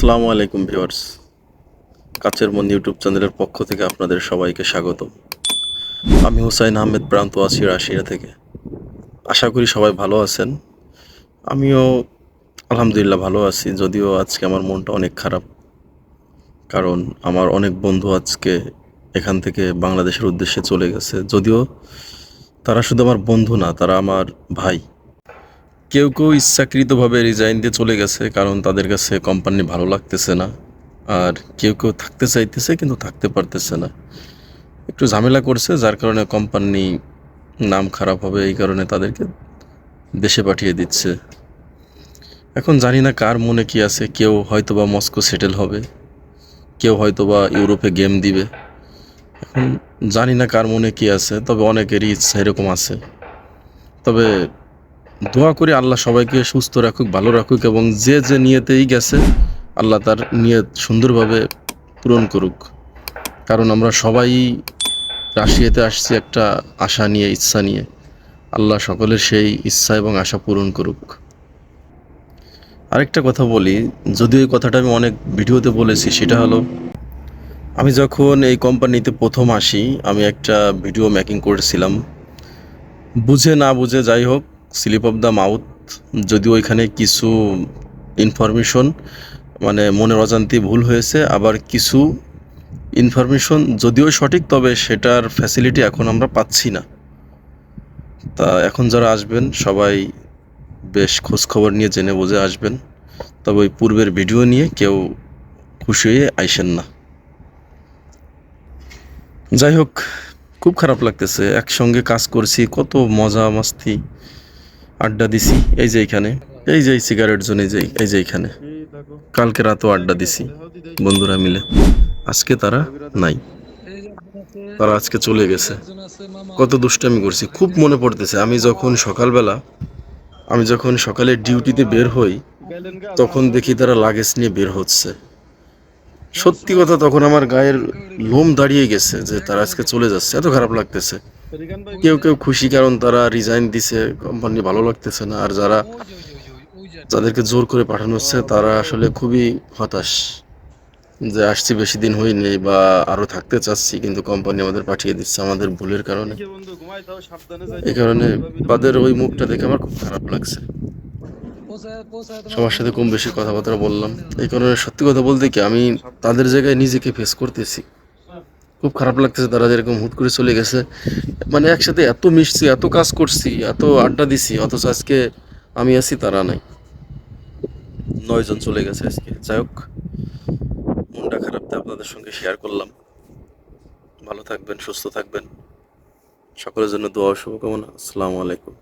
আসসালামু আলাইকুম ভিউয়ার্স। কাচের মন ইউটিউব চ্যানেলের পক্ষ থেকে আপনাদের সবাইকে স্বাগত আমি হুসাইন আহমেদ, প্রান্ত আছি রাশিয়া থেকে। আশা করি সবাই ভালো আছেন। আমিও আলহামদুলিল্লাহ ভালো আছি, যদিও আজকে আমার মনটা অনেক খারাপ। কারণ আমার অনেক বন্ধু আজকে এখান থেকে বাংলাদেশের উদ্দেশ্যে চলে গেছে। যদিও তারা শুধু আমার বন্ধু না, তারা আমার ভাই। কেউ কেউ ইচ্ছাকৃতভাবে রিজাইন দিয়ে চলে গেছে, কারণ তাদের কাছে কোম্পানি ভালো লাগতেছে না। আর কেউ কেউ থাকতে চাইতেছে, কিন্তু থাকতে পারতেছে না। একটু ঝামেলা করছে, যার কারণে কোম্পানি নাম খারাপ হবে, এই কারণে তাদেরকে দেশে পাঠিয়ে দিচ্ছে। এখন জানি না কার মনে কি আছে, কেউ হয়তোবা মস্কো সেটেল হবে, কেউ হয়তোবা ইউরোপে গেম দিবে। এখন জানি না কার মনে কি আছে, তবে অনেকেরই ইচ্ছা এরকম আছে। তবে দোয়া করি আল্লাহ সবাইকে সুস্থ রাখুক, ভালো রাখুক এবং যে যে নিয়েতেই গেছে, আল্লাহ তার নিয়ত সুন্দরভাবে পূরণ করুক। কারণ আমরা সবাই রাশিয়াতে আসছি একটা আশা নিয়ে, ইচ্ছা নিয়ে। আল্লাহ সকলের সেই ইচ্ছা এবং আশা পূরণ করুক। আরেকটা কথা বলি যদিও এই কথাটা আমি অনেক ভিডিওতে বলেছি, সেটা হলো, আমি যখন এই কোম্পানিতে প্রথম আসি, আমি একটা ভিডিও মেকিং করেছিলাম। বুঝে না বুঝে যাই হোক স্লিপ অফ দ্য মাউথ যদিও এখানে কিছু ইনফরমেশন মানে মনের অজান্তি ভুল হয়েছে, আবার কিছু ইনফরমেশন যদিও সঠিক, তবে সেটার ফ্যাসিলিটি এখন আমরা পাচ্ছি না। তা এখন যারা আসবেন, সবাই বেশ খোঁজখবর নিয়ে জেনে বুঝে আসবেন। তবে ওই পূর্বের ভিডিও নিয়ে কেউ খুশি হয়ে আইসেন না। যাই হোক, খুব খারাপ লাগতেছে। একসঙ্গে কাজ করছি, কত মজা মাস্তি আড্ডা দিছি। এই যে এইখানে এই যে সিগারেট জোন এই যে এই যে এইখানে কালকে রাতও আড্ডা দিছি, বন্ধুরা মিলে। আজকে তারা নাই। তারা আজকে চলে গেছে। কত দুষ্টামি করছি। খুব মনে পড়তেছে, আমি যখন সকালবেলা, আমি যখন সকালে ডিউটিতে বের হই, তখন দেখি তারা লাগেজ নিয়ে বের হচ্ছে। সত্যি কথা, তখন আমার গায়ের লোম দাঁড়িয়ে গেছে যে তারা আজকে চলে যাচ্ছে। এত খারাপ লাগতেছে। কেউ কেউ খুশি, কারণ তারা রিজাইন দিছে কোম্পানি ভালো লাগতেছে না। আর যারা যাদেরকে জোর করে পাঠানো হচ্ছে, তারা আসলে খুবই হতাশ যে আসছি, বেশি দিন হয়নি বা আরও থাকতে চাচ্ছি, কিন্তু কোম্পানি আমাদের পাঠিয়ে দিচ্ছে আমাদের ভুলের কারণে। এই কারণে তাদের ওই মুখটা দেখে আমার খুব খারাপ লাগছে। সবার সাথে কম বেশি কথাবার্তা বললাম। এই কারণে সত্যি কথা বলতে কি, আমি তাদের জায়গায় নিজেকে ফেস করতেছি। খুব খারাপ লাগতেছে তারা যেরকম হুট করে চলে গেছে। মানে একসাথে এত মিশছি, এত কাজ করছি, এত আড্ডা দিছি, অথচ আজকে আমি আছি, তারা নাই। নয়জন চলে গেছে আজকে। যাই হোক, মনটা খারাপ তাই আপনাদের সঙ্গে শেয়ার করলাম। ভালো থাকবেন, সুস্থ থাকবেন। সকলের জন্য দোয়া শুভকামনা। আসসালামু আলাইকুম।